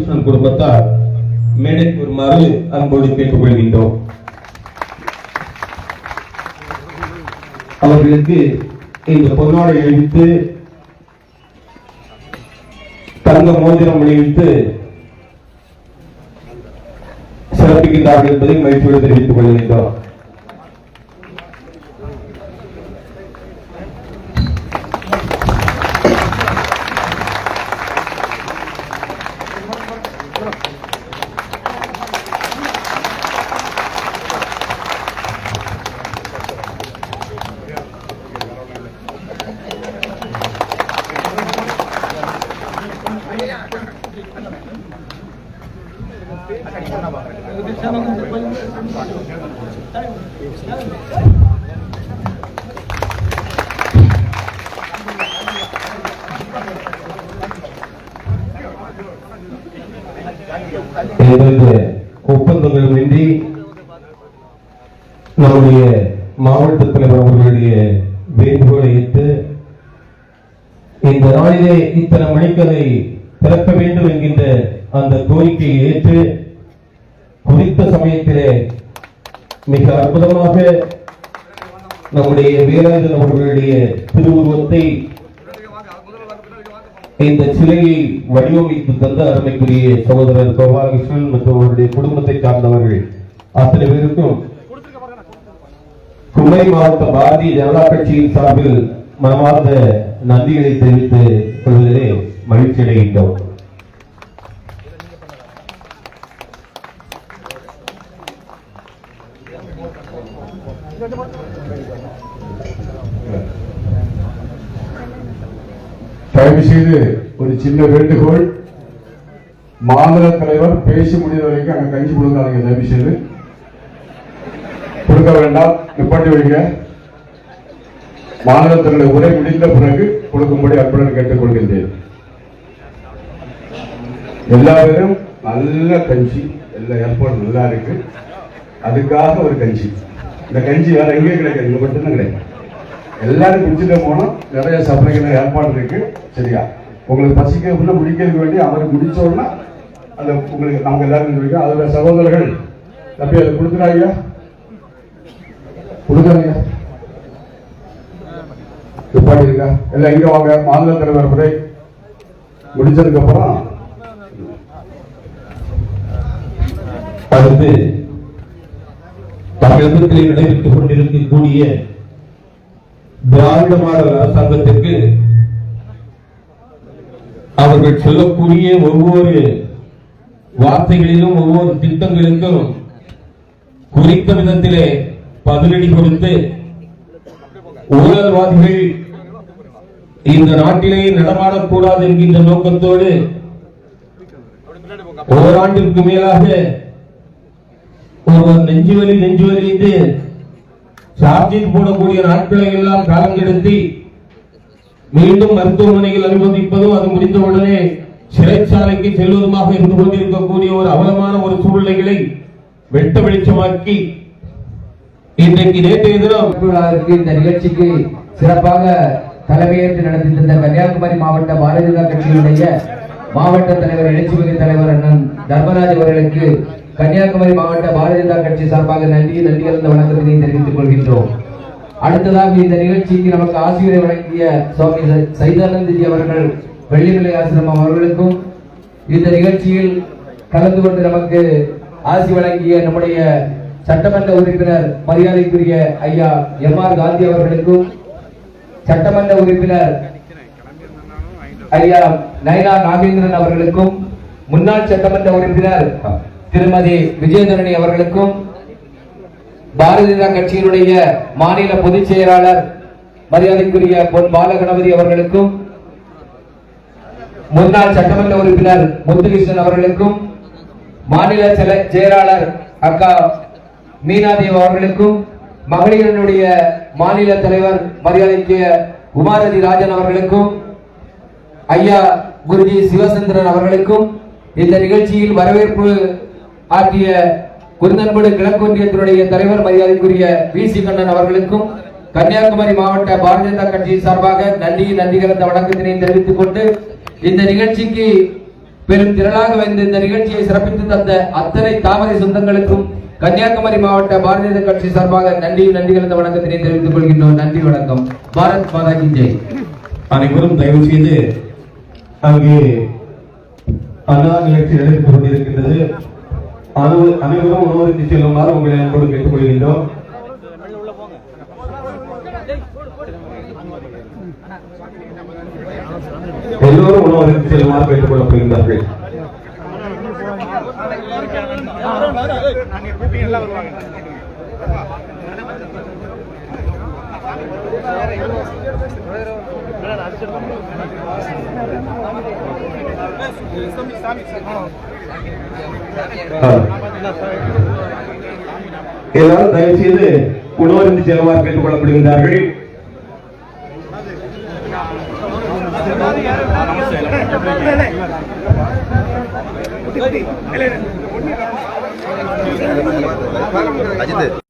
கோபாலகிருஷ்ணன் குடும்பத்தார் மேடைக்கு வருமாறு அன்போடு கேட்டுக்கொள்கின்றோம். அவர்களுக்கு இந்த பொன்னாடை அளித்து தங்க மோதிரம் அணிவித்து சிறப்பிக்கின்றார்கள் என்பதை மகிழ்ச்சியோடு தெரிவித்துக் கொள்கின்றோம். எந்தவித நம்முடைய மாவட்ட தலைவர் அவர்களுடைய வேண்டுகோளை ஏற்று இந்த நாளிலே இத்தனை மணிக்கதை திறக்க வேண்டும் என்கின்ற அந்த கோரிக்கையை ஏற்று குறித்த சமயத்திலே மிக அற்புதமாக நம்முடைய வேலாயுதன் அவர்களுடைய திருவுருவத்தை இந்த சிலையை வடிவமைத்து தந்த அருமைக்குரிய சகோதரர் கோபாலகிருஷ்ணன் மற்றும் அவருடைய குடும்பத்தை சார்ந்தவர்கள் அத்தனை பேருக்கும் குமரி மாவட்ட பாரதிய ஜனதா கட்சியின் சார்பில் மனமார்ந்த நன்றிகளை தெரிவித்துக் கொள்கிறேன். மகிழ்ச்சி அடைகின்றோம் தயவு செய்து ஒரு சின்ன வேண்டுகோள். மாநில தலைவர் பேசி முடிந்த வரைக்கும் அங்க கஞ்சி கொடுக்காதீங்க தயவு செய்து கொடுக்க வேண்டாம் நிப்பாட்டி வைங்க. மாநிலத்தினுடைய உரை முடிந்த பிறகு கொடுக்கும்படி அன்புடன் கேட்டுக்கொள்கின்றேன். எல்லா பேரும் நல்ல கஞ்சி. எல்லா ஏற்பாடும் நல்லா இருக்கு. அதுக்காக ஒரு கஞ்சி. இந்த கஞ்சி வேற எங்கேயும் கிடைக்காது. இங்க மட்டும்தான் கிடைக்கும். எல்லாரும் குடிச்சுட்டு போனோம் நிறைய சப்ளைக்கான ஏற்பாடு இருக்கு. சரியா? உங்களுக்கு பசிக்க உள்ள முடிக்கிறதுக்கு வேண்டி அவர் முடிச்ச உடனே அந்த உங்களுக்கு நமக்கு எல்லாரும் கிடைக்கும் அதுல சகோதரர்கள் தம்பி அதை கொடுக்குறாங்க கொடுக்குறாங்க நிப்பாட்டி இருக்கா? எல்லாம் எங்கே வாங்க. மாநில தலைவர் முறை முடிச்சதுக்கு அப்புறம் தமிழகத்திலே நடைபெற்றுக் கொண்டிருக்கக்கூடிய திராவிட மாடல் அரசாங்கத்திற்கு அவர்கள் சொல்லக்கூடிய ஒவ்வொரு வார்த்தைகளிலும் ஒவ்வொரு திட்டங்களுக்கும் குறித்த விதத்திலே பதிலடி கொடுத்து ஊழல்வாதிகள் இந்த நாட்டிலே நடமாடக்கூடாது என்கின்ற நோக்கத்தோடு ஓராண்டிற்கு மேலாக ஒருவர் நெஞ்சுவலி நெஞ்சுவலி என்று சார்ஜிங் போடக்கூடிய நாட்களை எல்லாம் காலம் கெடுத்தி மீண்டும் மருத்துவமனையில் அனுமதிப்பதும் அது முடிந்தவுடனே சிறைச்சாலைக்கு செல்வதுமாக இருந்து கொண்டிருக்கக்கூடிய ஒரு அவலமான ஒரு சூழ்நிலைகளை வெட்ட வெளிச்சமாக்கி இன்றைக்கு நேற்றைய தினம் இந்த நிகழ்ச்சிக்கு சிறப்பாக தலைமையேற்று நடத்தி கன்னியாகுமரி மாவட்ட பாரதிய ஜனதா கட்சியினுடைய மாவட்ட தலைவர் எழுச்சி தலைவர் அண்ணன் தர்மராஜ் அவர்களுக்கு கன்னியாகுமரி மாவட்ட பாரதிய ஜனதா கட்சி சார்பாக நன்றி நன்றி கலந்த வணக்கத்தினை தெரிவித்துக் கொள்கின்றோம். அடுத்ததாக இந்த நிகழ்ச்சிக்கு நமக்கு ஆசிரியரை வழங்கிய சுவாமி ச- சைதானந்தஜி அவர்கள் வெள்ளிமலை ஆசிரமம் அவர்களுக்கும் இந்த நிகழ்ச்சியில் கலந்து கொண்டு நமக்கு ஆசி வழங்கிய நம்முடைய சட்டமன்ற உறுப்பினர் மரியாதைக்குரிய ஐயா எம் ஆர் காந்தி அவர்களுக்கும் சட்டமன்ற உறுப்பினர் ஐயா நயனா நாகேந்திரன் அவர்களுக்கும் முன்னாள் சட்டமன்ற உறுப்பினர் திருமதி விஜயதரணி அவர்களுக்கும் பாரதிய ஜனதா கட்சியினுடைய மாநில பொதுச் செயலாளர் மரியாதைக்குரிய பொன் பாலகணபதி அவர்களுக்கும் முன்னாள் சட்டமன்ற உறுப்பினர் முத்துகிருஷ்ணன் அவர்களுக்கும் மாநில செல- செயலாளர் அக்கா மீனாதேவ் அவர்களுக்கும் மகளிரனுடைய மாநில தலைவர் மரியாதைக்குரிய உமாரதி ராஜன் அவர்களுக்கும் ஐயா குருஜி சிவசந்திரன் அவர்களுக்கும் இந்த நிகழ்ச்சியில் வரவேற்பு ஆற்றிய குருந்தன்படு கிழக்கொன்றியத்தினுடைய தலைவர் மரியாதைக்குரிய வி சி கண்ணன் அவர்களுக்கும் கன்னியாகுமரி மாவட்ட பாரதிய ஜனதா கட்சியின் சார்பாக நன்றி நன்றி கலந்த வணக்கத்தினை தெரிவித்துக் கொண்டு இந்த நிகழ்ச்சிக்கு பெரும் திரளாக வந்து இந்த நிகழ்ச்சியை சிறப்பித்து தந்த அத்தனை தாமரை சொந்தங்களுக்கும் கன்னியாகுமரி மாவட்ட பாரதிய ஜனதா கட்சி சார்பாக நன்றியும் நன்றி கலந்த வணக்கத்தினை தெரிவித்துக் கொள்கின்றோம். நன்றி வணக்கம். பாரத் மாதா கி ஜெய். அனைவரும் தயவு செய்து அங்கே அன்னதான நிகழ்ச்சி நடைபெற்றுக் கொண்டிருக்கின்றது. அனைவரும் உணவருக்கு செல்லுமாறு உங்களை அன்போடு கேட்டுக்கொள்கின்றோம். எல்லோரும் உணவருக்கு செல்லுமாறு கேட்டுக்கொள்ளப் கேட்டுக் கொள்ளப்படுகின்றார்கள் எல்லாரும் தயவு செய்து உணவருந்து செலவாக கேட்டுக் கொள்ளப்படுகின்றார்கள் அஜித்.